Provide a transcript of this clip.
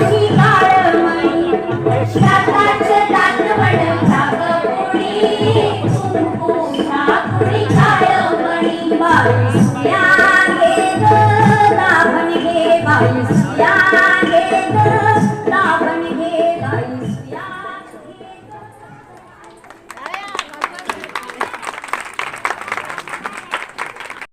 দুই